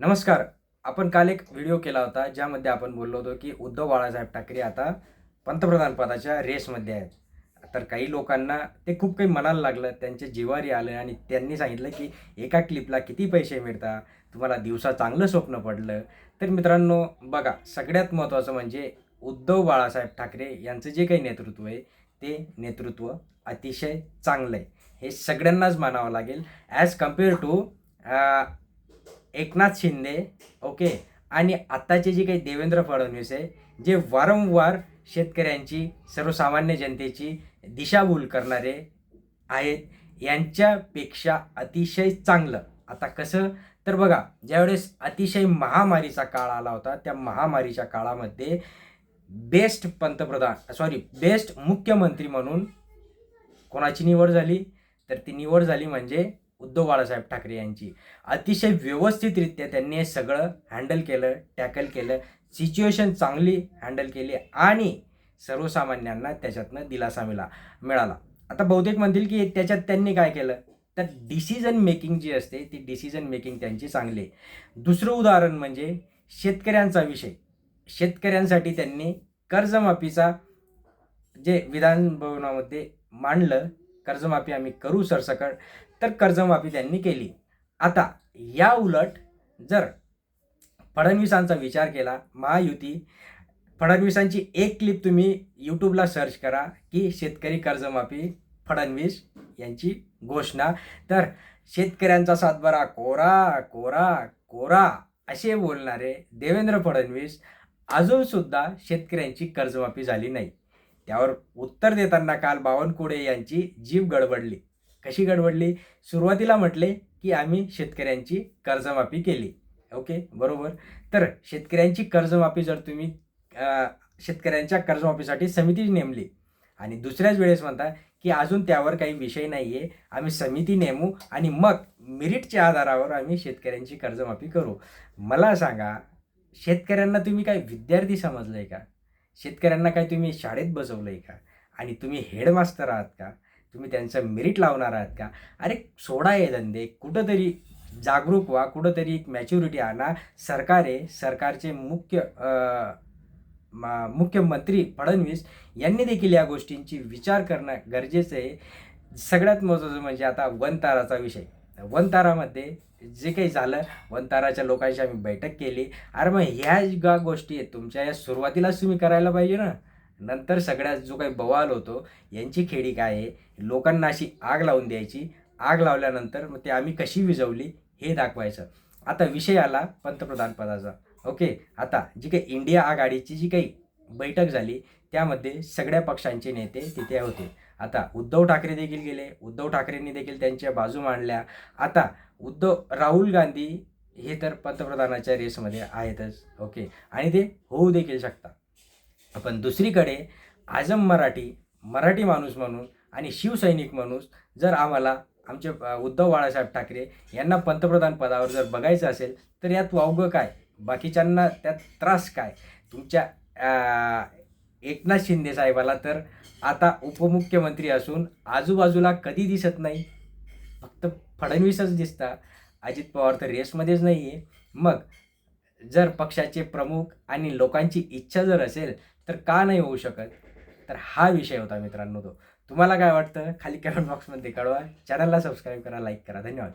नमस्कार. आपण काल एक व्हिडिओ केला होता ज्यामध्ये आपण बोललो होतो की उद्धव बाळासाहेब ठाकरे आता पंतप्रधान पदाच्या रेसमध्ये आहेत. तर काही लोकांना ते खूप काही मनाला लागलं त्यांच्या जिवारी आलं आणि त्यांनी सांगितलं की एका क्लिपला किती पैसे मिळतात? तुम्हाला दिवसा चांगलं स्वप्न पडलं. तर मित्रांनो बघा सगळ्यात महत्त्वाचं म्हणजे उद्धव बाळासाहेब ठाकरे यांचं जे काही नेतृत्व आहे ते नेतृत्व अतिशय चांगलं आहे. हे सगळ्यांनाच मानावं लागेल. As compare to Eknath Shinde okay? आणि आत्ताचे जे काही देवेंद्र फडणवीस आहे जे वारंवार शेतकऱ्यांची सर्वसामान्य जनतेची दिशाभूल करणारे आहेत यांच्यापेक्षा अतिशय चांगलं. आता कसं? तर बघा ज्यावेळेस अतिशय महामारीचा काळ आला होता त्या महामारीच्या काळामध्ये बेस्ट पंतप्रधान सॉरी बेस्ट मुख्यमंत्री म्हणून कोणाची निवड झाली? तर ती निवड झाली म्हणजे उद्धव बाळासाहेब ठाकरे यांची. अतिशय व्यवस्थितरित्या त्यांनी हे सगळं हँडल केलं टॅकल केलं. सिच्युएशन चांगली हँडल केली आणि सर्वसामान्यांना त्याच्यातनं दिलासा मिळा मिळाला. आता बहुतेक म्हणतील की त्याच्यात त्यांनी काय केलं? तर डिसिजन मेकिंग जी असते ती डिसिजन मेकिंग त्यांची चांगली आहे. दुसरं उदाहरण म्हणजे शेतकऱ्यांचा विषय. शेतकऱ्यांसाठी त्यांनी कर्जमाफीचा जे विधान भवनामध्ये मांडलं कर्जमाफी आम्ही करू सरसकट. तर कर्जमाफी त्यांनी केली. आता या उलट जर फडणवीसांचा विचार केला महायुती फडणवीसांची एक क्लिप तुम्ही यूट्यूबला सर्च करा की शेतकरी कर्जमाफी फडणवीस यांची घोषणा. तर शेतकऱ्यांचा सातबारा कोरा कोरा कोरा असे बोलणारे देवेंद्र फडणवीस अजूनसुद्धा शेतकऱ्यांची कर्जमाफी झाली नाही. त्यावर उत्तर देताना काल बावनकुळे यांची जीव गडबडली. कशी गडबडली सुरुवातीला म्हटले की आम्ही शेतकऱ्यांची कर्जमाफी केली. ओके? बरोबर? तर शेतकऱ्यांची कर्जमाफी जर तुम्ही शेतकऱ्यांच्या कर्जमाफीसाठी समिती नेमली आणि दुसऱ्याच वेळेस म्हणता की अजून त्यावर काही विषय नाही आहे आम्ही समिती नेमू आणि मग मेरिटच्या आधारावर आम्ही शेतकऱ्यांची कर्जमाफी करू. मला सांगा शेतकऱ्यांना तुम्ही काय विद्यार्थी समजलं आहे का? शेतकऱ्यांना काय तुम्ही शाळेत बसवलं आहे का? आणि तुम्ही हेडमास्टर आहात का? तुम्ही त्यांचं मेरिट लावणार आहात का? अरे सोडा हे धंदे. कुठंतरी जागरूक व्हा. कुठंतरी एक मॅच्युरिटी आणा. सरकार आहे. सरकारचे मुख्य मा- मुख्यमंत्री फडणवीस यांनी देखील या गोष्टींची विचार करणं गरजेचं आहे. सगळ्यात महत्त्वाचं म्हणजे आता वनताराचा विषय. वनतारामध्ये जे काही झालं वनताराच्या लोकांशी आम्ही बैठक केली. अरे मग ह्या ज्या गोष्टी आहेत तुमच्या या सुरुवातीलाच तुम्ही करायला पाहिजे ना? नंतर सगळ्यात जो काही बवाल होतो यांची खेडी काय आहे? लोकांना अशी आग लावून द्यायची. आग लावल्यानंतर मग ते आम्ही कशी विझवली हे दाखवायचं. आता विषय आला पंतप्रधान पदाचा. ओके? आता जी काही इंडिया आघाडीची जी काही बैठक झाली त्यामध्ये सगळ्या पक्षांचे नेते तिथे होते. आता उद्धव ठाकरे देखील गेले. उद्धव ठाकरेंनी देखील त्यांच्या बाजू मांडल्या. आता उद्धव राहुल गांधी हे तर पंतप्रधानाच्या रेसमध्ये आहेतच. ओके? आणि ते होऊ देखील शकतात. पण दुसरीकडे आजम मराठी मराठी माणूस म्हणून आणि शिवसैनिक माणूस जर आम्हाला आमचे उद्धव बाळासाहेब ठाकरे यांना पंतप्रधान पदावर जर बघायचं असेल तर यात वावगं काय? बाकीच्यांना त्यात त्रास काय? तुमच्या एकनाथ शिंदे साहेबाला तर आता उपमुख्यमंत्री असून आजूबाजूला कधी दिसत नाही. फक्त फडणवीसच दिसता. अजित पवार तर रेसमध्येच नाही आहे मग जर पक्षाचे प्रमुख आणि लोकांची इच्छा जर असेल तर का नाही होऊ शकत? तर हा विषय होता मित्रांनो तो. तुम्हाला काय वाटतं? खाली कमेंट बॉक्समध्ये कळवा. चॅनलला सबस्क्राईब करा लाईक करा. धन्यवाद.